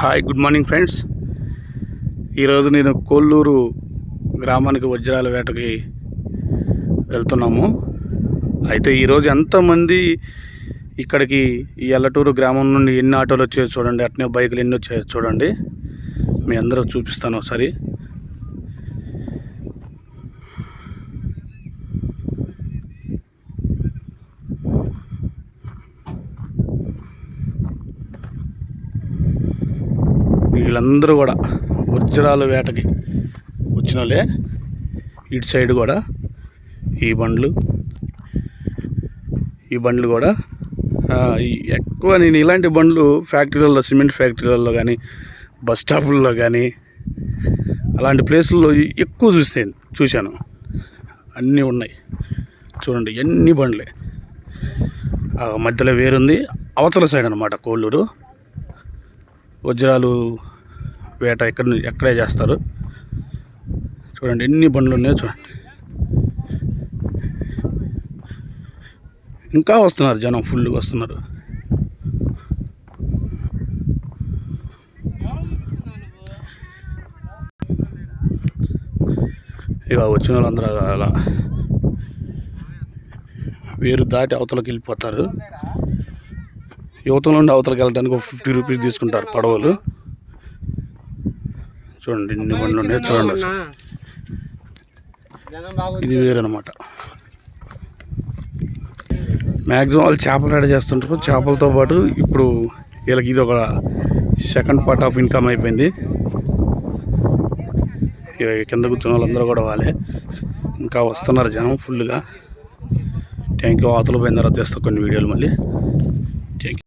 Hi good morning friends. ఈరోజు నేను కోల్లూరు గ్రామానికి వజ్రాల వేటకి వెళ్తున్నాము. అయితే ఈరోజు ఎంతమంది ఇక్కడికి ఈ ఎల్లటూరు గ్రామం నుండి ఎన్ని ఆటోలు వచ్చాయో చూడండి అట్నే బైకులు ఎన్ని వచ్చాయో చూడండి. మీ అందరూ చూపిస్తాను ఒకసారి. వీళ్ళందరూ కూడా వజ్రాల వేటకి వచ్చిన వాళ్ళే ఇటు సైడ్ కూడా ఈ బండ్లు. ఈ బండ్లు కూడా ఈ- ఎక్కువ నేను ఇలాంటి బండ్లు ఫ్యాక్టరీలలో సిమెంట్ ఫ్యాక్టరీలలో కానీ బస్ స్టాపుల్లో కానీ అలాంటి ప్లేసుల్లో ఎక్కువ చూస్తే చూశాను. అన్నీ ఉన్నాయి. చూడండి ఎన్ని బండ్లే. మధ్యలో వేరుంది. అవతల సైడ్ అనమాట కోళ్ళూరు. వజ్రాలు వేట ఎక్కడ ఎక్కడే చేస్తారు. చూడండి ఎన్ని బండ్లు ఉన్నాయో చూడండి. ఇంకా వస్తున్నారు జనం ఫుల్గా వస్తున్నారు. ఇక వచ్చిన వాళ్ళందరూ అలా వేరు దాటి అవతలకి వెళ్ళిపోతారు. యువతల నుండి అవతలకి వెళ్ళడానికి ఒక ఫిఫ్టీ రూపీస్ తీసుకుంటారు పడవలు. చూడండి ఎన్ని బండ్లు ఉన్నాయి చూడండి. ఇది వేరనమాట మ్యాక్సిమం వాళ్ళు చేపలు రెడీ చేస్తుంటారు. చేపలతో పాటు ఇప్పుడు వీళ్ళకి ఇది ఒక సెకండ్ పార్ట్ ఆఫ్ ఇన్కమ్ అయిపోయింది. ఇక కింద కూర్చున్న వాళ్ళందరూ కూడా వాళ్ళే. ఇంకా వస్తున్నారు జనం ఫుల్గా థ్యాంక్ యూ అవతల పోయిన తర్వాత తెస్తా కొన్ని వీడియోలు మళ్ళీ.